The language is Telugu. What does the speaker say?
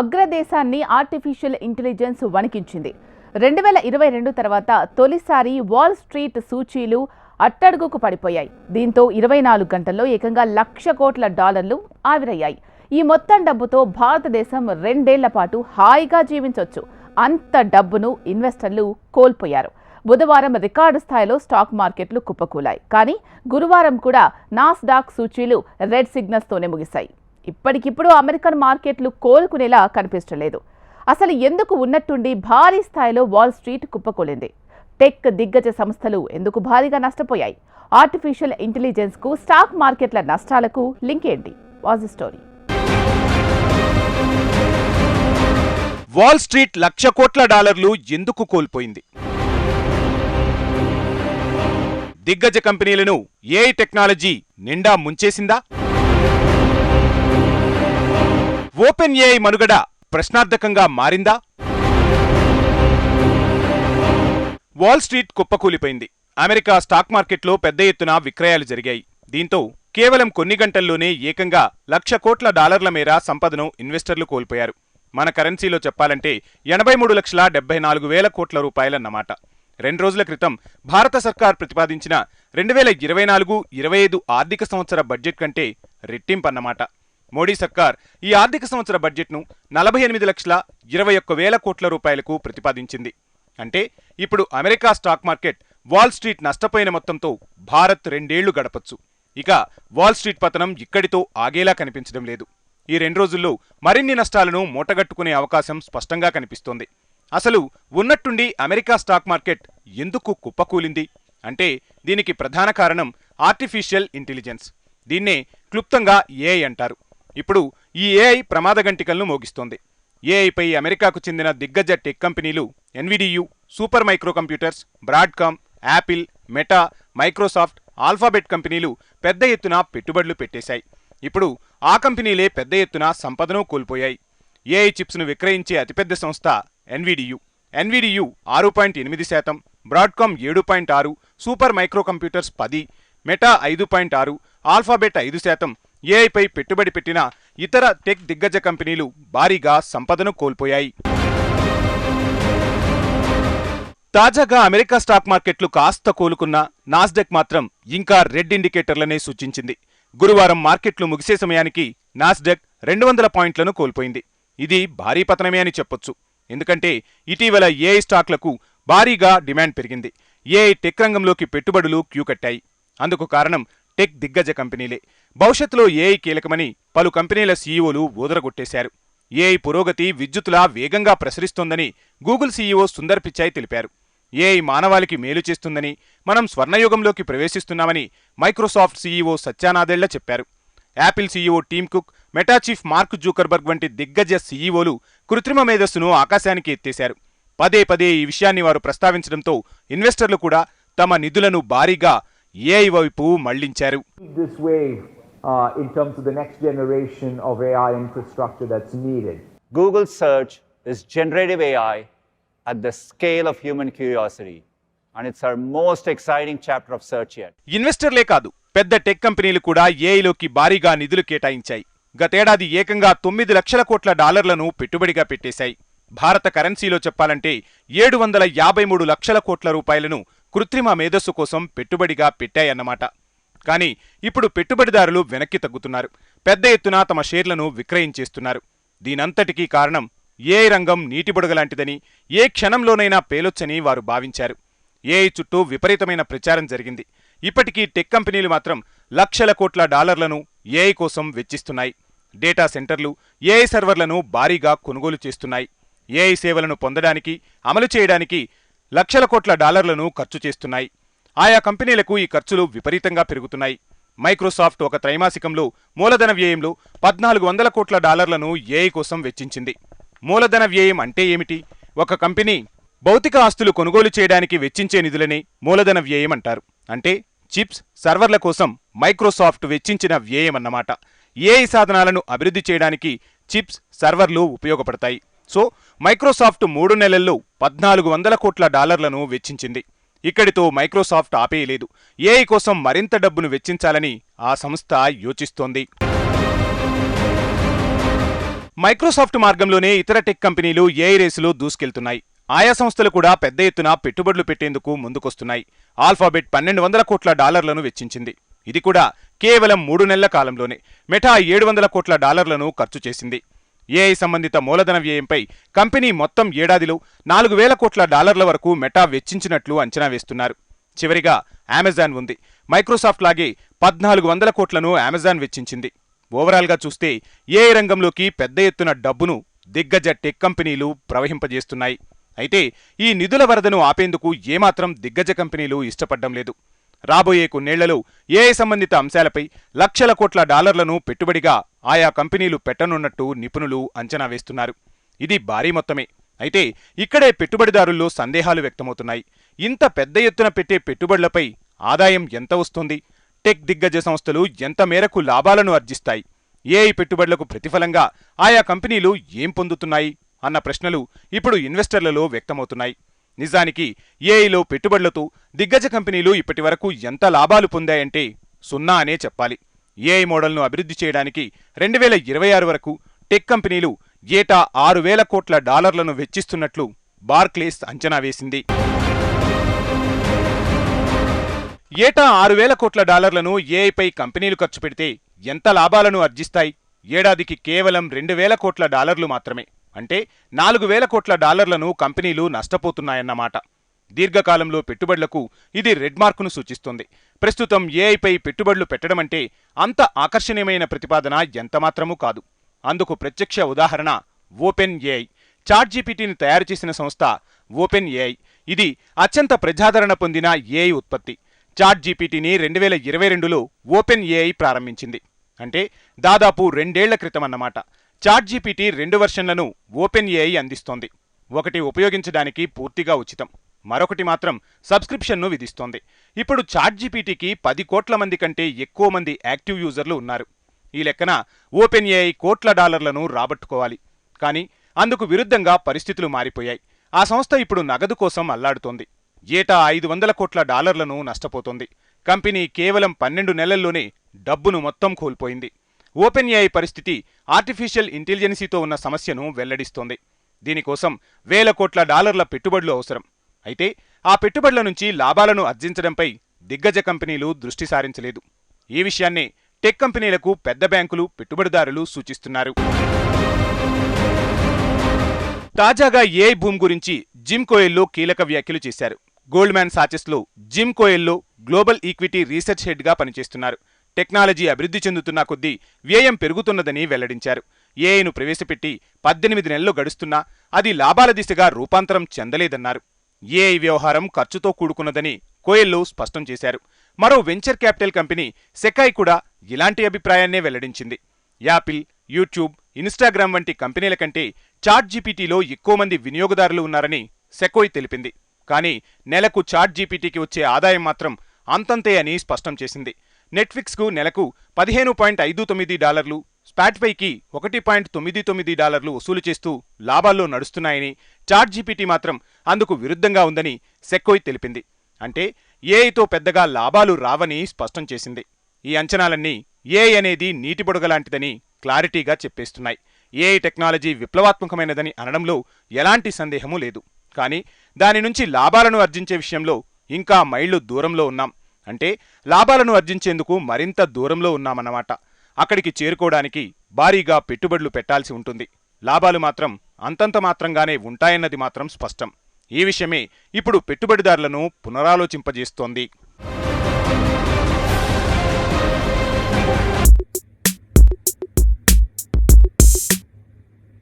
అగ్రదేశాన్ని ఆర్టిఫిషియల్ ఇంటెలిజెన్స్ వణికించింది. రెండు వేల ఇరవై రెండు తర్వాత తొలిసారి వాల్ స్ట్రీట్ సూచీలు అట్టడుగుకు పడిపోయాయి. దీంతో ఇరవై నాలుగు గంటల్లో ఏకంగా లక్ష కోట్ల డాలర్లు ఆవిరయ్యాయి. ఈ మొత్తం డబ్బుతో భారతదేశం రెండేళ్ళ పాటు హాయిగా జీవించవచ్చు అంత డబ్బును ఇన్వెస్టర్లు కోల్పోయారు. బుధవారం రికార్డు స్థాయిలో స్టాక్ మార్కెట్లు కుప్పకూలాయి. కానీ గురువారం కూడా నాస్డాక్ సూచీలు రెడ్ సిగ్నల్స్తోనే ముగిశాయి. ఇప్పటికిప్పుడు అమెరికన్ మార్కెట్లు కోలుకునేలా కనిపించలేదు అసలు ఎందుకు ఉన్నట్టుండి భారీ స్థాయిలో వాల్ స్ట్రీట్ కుప్పకూలింది. టెక్ దిగ్గజ సంస్థలు ఎందుకు భారీగా నష్టపోయాయి? ఆర్టిఫిషియల్ ఇంటెలిజెన్స్కు స్టాక్ మార్కెట్ల నష్టాలకు లింక్ ఏంటి? వాజ్ స్టోరీ వాల్ స్ట్రీట్ లక్ష కోట్ల డాలర్లు ఎందుకు కోల్పోయింది? దిగ్గజ కంపెనీలను ఏఐ టెక్నాలజీ నిండా ముంచేసిందా? ఓపెన్ ఏఐ మనుగడ ప్రశ్నార్థకంగా మారిందా? వాల్ స్ట్రీట్ కుప్పకూలిపోయింది. అమెరికా స్టాక్ మార్కెట్లో పెద్ద ఎత్తున విక్రయాలు జరిగాయి. దీంతో కేవలం కొన్ని గంటల్లోనే ఏకంగా లక్ష కోట్ల డాలర్ల మేర సంపదను ఇన్వెస్టర్లు కోల్పోయారు. మన కరెన్సీలో చెప్పాలంటే ఎనభై మూడు లక్షల డెబ్బై నాలుగు వేల కోట్ల రూపాయలన్నమాట. రెండు రోజుల క్రితం భారత సర్కార్ ప్రతిపాదించిన రెండు వేల ఇరవై నాలుగు ఇరవై ఐదు ఆర్థిక సంవత్సర బడ్జెట్ కంటే రెట్టింపన్నమాట. మోడీ సర్కార్ ఈ ఆర్థిక సంవత్సర బడ్జెట్ను నలభై ఎనిమిది లక్షల ఇరవై ఒక్క వేల కోట్ల రూపాయలకు ప్రతిపాదించింది. అంటే ఇప్పుడు America stock market wall street నష్టపోయిన మొత్తంతో భారత్ రెండేళ్ళు గడపొచ్చు. ఇక వాల్ స్ట్రీట్ పతనం ఇక్కడితో ఆగేలా కనిపించడం లేదు. ఈ రెండు రోజుల్లో మరిన్ని నష్టాలను మూటగట్టుకునే అవకాశం స్పష్టంగా కనిపిస్తోంది. అసలు ఉన్నట్టుండి అమెరికా స్టాక్ మార్కెట్ ఎందుకు కుప్పకూలింది? అంటే దీనికి ప్రధాన కారణం ఆర్టిఫిషియల్ ఇంటెలిజెన్స్. దీన్నే క్లుప్తంగా ఏఐ అంటారు. ఇప్పుడు ఈ ఏఐ ప్రమాదగంటికలను మోగిస్తోంది. ఏఐపై అమెరికాకు చెందిన దిగ్గజ టెక్ కంపెనీలు Nvidia super micro computers Broadcom Apple Meta Microsoft Alphabet కంపెనీలు పెద్ద ఎత్తున పెట్టుబడులు పెట్టేశాయి. ఇప్పుడు ఆ కంపెనీలే పెద్ద ఎత్తున సంపదను కోల్పోయాయి. ఏఐ చిప్స్ను విక్రయించే అతిపెద్ద సంస్థ ఎన్విడియు ఎన్విడియు ఆరు పాయింట్ ఎనిమిది శాతం బ్రాడ్కామ్ ఏడు పాయింట్ ఆరు సూపర్ మైక్రో కంప్యూటర్స్ పది మెటా ఐదు పాయింట్ ఆరు ఆల్ఫాబెట్ ఐదు శాతం ఏఐపై పెట్టుబడి పెట్టిన ఇతర టెక్ దిగ్గజ కంపెనీలు భారీగా సంపదను కోల్పోయాయి. తాజాగా అమెరికా స్టాక్ మార్కెట్లు కాస్త కోలుకున్న నాస్డెక్ మాత్రం ఇంకా రెడ్ ఇండికేటర్లనే సూచించింది. గురువారం మార్కెట్లు ముగిసే సమయానికి నాస్డెక్ రెండు వందల పాయింట్లను కోల్పోయింది. ఇది భారీ పతనమే అని చెప్పొచ్చు. ఎందుకంటే ఇటీవల ఏఐ స్టాక్లకు భారీగా డిమాండ్ పెరిగింది. ఏఐ టెక్ రంగంలోకి పెట్టుబడులు క్యూ కట్టాయి. అందుకు కారణం టెక్ దిగ్గజ కంపెనీలే. భవిష్యత్తులో ఏఐ కీలకమని పలు కంపెనీల సీఈఓలు ఊదరగొట్టేశారు. ఏఐ పురోగతి విద్యుత్తులా వేగంగా ప్రసరిస్తోందని గూగుల్ సీఈఓ సుందర్ పిచాయ్ తెలిపారు. ఏఐ మానవాళికి మేలు చేస్తుందని మనం స్వర్ణయుగంలోకి ప్రవేశిస్తున్నామని మైక్రోసాఫ్ట్ సీఈఓ సత్యానాదెళ్ళ చెప్పారు. Apple CEO Tim Cook Meta chief Mark Zuckerberg వంటి దిగ్గజ సీఈఓలు కృత్రిమ మేధస్సును ఆకాశానికి ఎత్తేశారు. పదే పదే ఈ విషయాన్ని వారు ప్రస్తావించడంతో ఇన్వెస్టర్లు కూడా తమ నిధులను భారీగా ఏఐ వైపు మళ్ళించారు this wave uh, in terms of the next generation of AI infrastructure that's needed. Google search is generative AI at the scale of human curiosity. And it's our most exciting chapter of search yet. ఇన్వెస్టర్లే కాదు పెద్ద టెక్ కంపెనీలు కూడా ఏఐలోకి భారీగా నిధులు కేటాయించాయి గతేడాది ఏకంగా తొమ్మిది లక్షల కోట్ల డాలర్లను పెట్టుబడిగా పెట్టేశాయి భారత కరెన్సీలో చెప్పాలంటే ఏడు వందల యాభై మూడు లక్షల కోట్ల రూపాయలను కృత్రిమ మేధస్సు కోసం పెట్టుబడిగా పెట్టాయన్నమాట. కానీ ఇప్పుడు పెట్టుబడిదారులు వెనక్కి తగ్గుతున్నారు. పెద్ద ఎత్తున తమ షేర్లను విక్రయించేస్తున్నారు దీనంతటికీ కారణం ఏఐ రంగం నీటిబుడగలాంటిదని ఏ క్షణంలోనైనా పేలొచ్చని వారు భావించారు. ఏఐ చుట్టూ విపరీతమైన ప్రచారం జరిగింది. ఇప్పటికీ టెక్ కంపెనీలు మాత్రం లక్షల కోట్ల డాలర్లను ఏఐ కోసం వెచ్చిస్తున్నాయి. డేటా సెంటర్లు ఏఐ సర్వర్లను భారీగా కొనుగోలు చేస్తున్నాయి. ఏఐ సేవలను పొందడానికి అమలు చేయడానికి లక్షల కోట్ల డాలర్లను ఖర్చు చేస్తున్నాయి. ఆయా కంపెనీలకు ఈ ఖర్చులు విపరీతంగా పెరుగుతున్నాయి. మైక్రోసాఫ్ట్ ఒక త్రైమాసికంలో మూలధన వ్యయంలో పద్నాలుగు వందల కోట్ల డాలర్లను ఏఐ కోసం వెచ్చించింది. మూలధన వ్యయం అంటే ఏమిటి? ఒక కంపెనీ భౌతిక ఆస్తులు కొనుగోలు చేయడానికి వెచ్చించే నిధులని మూలధన వ్యయం అంటారు. అంటే చిప్స్ సర్వర్ల కోసం మైక్రోసాఫ్ట్ వెచ్చించిన వ్యయం అన్నమాట. ఏఐ సాధనాలను అభివృద్ధి చేయడానికి చిప్స్ సర్వర్లు ఉపయోగపడతాయి. సో మైక్రోసాఫ్ట్ మూడు నెలల్లో పద్నాలుగు వందల కోట్ల డాలర్లను వెచ్చించింది. ఇక్కడితో మైక్రోసాఫ్ట్ ఆపేయలేదు. ఏఐ కోసం మరింత డబ్బును వెచ్చించాలని ఆ సంస్థ యోచిస్తోంది. మైక్రోసాఫ్ట్ మార్గంలోనే ఇతర టెక్ కంపెనీలు ఏఐ రేసులో దూసుకెళ్తున్నాయి. ఆయా సంస్థలు కూడా పెద్ద ఎత్తున పెట్టుబడులు పెట్టేందుకు ముందుకొస్తున్నాయి. ఆల్ఫాబెట్ పన్నెండు వందల కోట్ల డాలర్లను వెచ్చించింది. ఇది కూడా కేవలం మూడు నెలల కాలంలోనే. మెటా ఏడు వందల కోట్ల డాలర్లను ఖర్చు చేసింది. ఏఐ సంబంధిత మూలధన వ్యయంపై కంపెనీ మొత్తం ఏడాదిలో నాలుగు వేల కోట్ల డాలర్ల వరకు మెటా వెచ్చించినట్లు అంచనా వేస్తున్నారు. చివరిగా అమెజాన్ ఉంది. మైక్రోసాఫ్ట్ లాగే పద్నాలుగు వందల కోట్లను అమెజాన్ వెచ్చించింది. ఓవరాల్గా చూస్తే ఏఐ రంగంలోకి పెద్ద ఎత్తున డబ్బును దిగ్గజ టెక్ కంపెనీలు ప్రవహింపజేస్తున్నాయి. అయితే ఈ నిధుల వరదను ఆపేందుకు ఏమాత్రం దిగ్గజ కంపెనీలు ఇష్టపడ్డం లేదు. రాబోయే కొన్నేళ్ళలో ఏఐ సంబంధిత అంశాలపై లక్షల కోట్ల డాలర్లను పెట్టుబడిగా ఆయా కంపెనీలు పెట్టనున్నట్టు నిపుణులు అంచనా వేస్తున్నారు. ఇది భారీ మొత్తమే. అయితే ఇక్కడే పెట్టుబడిదారుల్లో సందేహాలు వ్యక్తమవుతున్నాయి. ఇంత పెద్ద ఎత్తున పెట్టే పెట్టుబడులపై ఆదాయం ఎంత వస్తుంది? టెక్ దిగ్గజ సంస్థలు ఎంత మేరకు లాభాలను ఆర్జిస్తాయి? ఏఐ పెట్టుబడులకు ప్రతిఫలంగా ఆయా కంపెనీలు ఏం పొందుతున్నాయి? అన్న ప్రశ్నలు ఇప్పుడు ఇన్వెస్టర్లలో వ్యక్తమవుతున్నాయి. నిజానికి ఏఐలో పెట్టుబడులతో దిగ్గజ కంపెనీలు ఇప్పటివరకు ఎంత లాభాలు పొందాయంటే సున్నా అనే చెప్పాలి. ఏఐ మోడల్ను అభివృద్ధి చేయడానికి రెండు వేల ఇరవై ఆరు వరకు టెక్ కంపెనీలు ఏటా ఆరు వేల కోట్ల డాలర్లను వెచ్చిస్తున్నట్లు బార్క్లేస్ అంచనా వేసింది. ఏటా ఆరు వేల కోట్ల డాలర్లను ఏఐపై కంపెనీలు ఖర్చు పెడితే ఎంత లాభాలను అర్జిస్తాయి ఏడాదికి కేవలం రెండు వేల కోట్ల డాలర్లు మాత్రమే. అంటే నాలుగు వేల కోట్ల డాలర్లను కంపెనీలు నష్టపోతున్నాయన్నమాట. దీర్ఘకాలంలో పెట్టుబడులకు ఇది రెడ్ మార్కును సూచిస్తుంది. ప్రస్తుతం ఏఐపై పెట్టుబడులు పెట్టడమంటే అంత ఆకర్షణీయమైన ప్రతిపాదన ఎంతమాత్రమూ కాదు. అందుకు ప్రత్యక్ష ఉదాహరణ ఓపెన్ ఏఐ. చాట్ జీపీటీని తయారు చేసిన సంస్థ ఓపెన్ ఏఐ. ఇది అత్యంత ప్రజాదరణ పొందిన ఏఐ ఉత్పత్తి. చాట్ జీపీటీని రెండు వేల ఇరవై రెండులో ఓపెన్ ఏఐ ప్రారంభించింది. అంటే దాదాపు రెండేళ్ళ క్రితం అన్నమాట చాట్ జీపీటీ రెండు వెర్షన్లను ఓపెన్ ఏఐ అందిస్తోంది. ఒకటి ఉపయోగించడానికి పూర్తిగా ఉచితం. మరొకటి మాత్రం సబ్స్క్రిప్షన్ను విధిస్తోంది. ఇప్పుడు చాట్ జీపీటీకి పది కోట్ల మంది కంటే ఎక్కువ మంది యాక్టివ్ యూజర్లు ఉన్నారు. ఈ లెక్కన ఓపెన్ ఏఐ కోట్ల డాలర్లను రాబట్టుకోవాలి. కానీ అందుకు విరుద్ధంగా పరిస్థితులు మారిపోయాయి. ఆ సంస్థ ఇప్పుడు నగదు కోసం అల్లాడుతోంది. ఏటా ఐదు వందల కోట్ల డాలర్లను నష్టపోతోంది. కంపెనీ కేవలం పన్నెండు నెలల్లోనే డబ్బును మొత్తం కోల్పోయింది. ఓపెన్ ఏఐ పరిస్థితి ఆర్టిఫిషియల్ ఇంటెలిజెన్సీతో ఉన్న సమస్యను వెల్లడిస్తోంది. దీనికోసం వేల కోట్ల డాలర్ల పెట్టుబడులు అవసరం. అయితే ఆ పెట్టుబడుల నుంచి లాభాలను ఆర్జించడంపై దిగ్గజ కంపెనీలు దృష్టి సారించలేదు. ఈ విషయాన్నే టెక్ కంపెనీలకు పెద్ద బ్యాంకులు పెట్టుబడిదారులు సూచిస్తున్నారు. తాజాగా ఏఐ భూమ్ గురించి జిమ్ కోయెల్లో కీలక వ్యాఖ్యలు చేశారు. Goldman సాచెస్లో Jim Covello global equity research హెడ్గా పనిచేస్తున్నారు. టెక్నాలజీ అభివృద్ధి చెందుతున్న కొద్దీ వ్యయం పెరుగుతున్నదని వెల్లడించారు. ఏఐను ప్రవేశపెట్టి పద్దెనిమిది నెలలు గడుస్తున్నా అది లాభాల దిశగా రూపాంతరం చెందలేదన్నారు. ఏఐ వ్యవహారం ఖర్చుతో కూడుకున్నదని కోయెల్లు స్పష్టం చేశారు. మరో వెంచర్ క్యాపిటల్ కంపెనీ సెకాయ్ కూడా ఇలాంటి అభిప్రాయాన్నే వెల్లడించింది. యాపిల్ యూట్యూబ్ ఇన్స్టాగ్రామ్ వంటి కంపెనీల కంటే చాట్ జీపీటీలో ఎక్కువ మంది వినియోగదారులు ఉన్నారని సెకోయ్ తెలిపింది. కానీ నెలకు చాట్ జీపీటీకి వచ్చే ఆదాయం మాత్రం అంతంతే అని స్పష్టం చేసింది. నెట్ఫ్లిక్స్కు నెలకు పదిహేను పాయింట్ ఐదు తొమ్మిది డాలర్లు స్పాట్ఫైకి ఒకటి పాయింట్ తొమ్మిది తొమ్మిది డాలర్లు వసూలు చేస్తూ లాభాల్లో నడుస్తున్నాయని చాట్ జీపీటీ మాత్రం అందుకు విరుద్ధంగా ఉందని సెక్కోయ్ తెలిపింది. అంటే ఏఐతో పెద్దగా లాభాలు రావని స్పష్టం చేసింది. ఈ అంచనాలన్నీ ఏఐ అనేది నీటి బుడగలాంటిదని క్లారిటీగా చెప్పేస్తున్నాయి. ఏఐ టెక్నాలజీ విప్లవాత్మకమైనదని అనడంలో ఎలాంటి సందేహమూ లేదు. కానీ దాని నుంచి లాభాలను ఆర్జించే విషయంలో ఇంకా మైళ్ళు దూరంలో ఉన్నాం. అంటే లాభాలను ఆర్జించేందుకు మరింత దూరంలో ఉన్నామన్నమాట. అక్కడికి చేరుకోవడానికి భారీగా పెట్టుబడులు పెట్టాల్సి ఉంటుంది. లాభాలు మాత్రం అంతంత మాత్రంగానే ఉంటాయన్నది మాత్రం స్పష్టం. ఈ విషయమే ఇప్పుడు పెట్టుబడిదారులను పునరాలోచింపజేస్తోంది.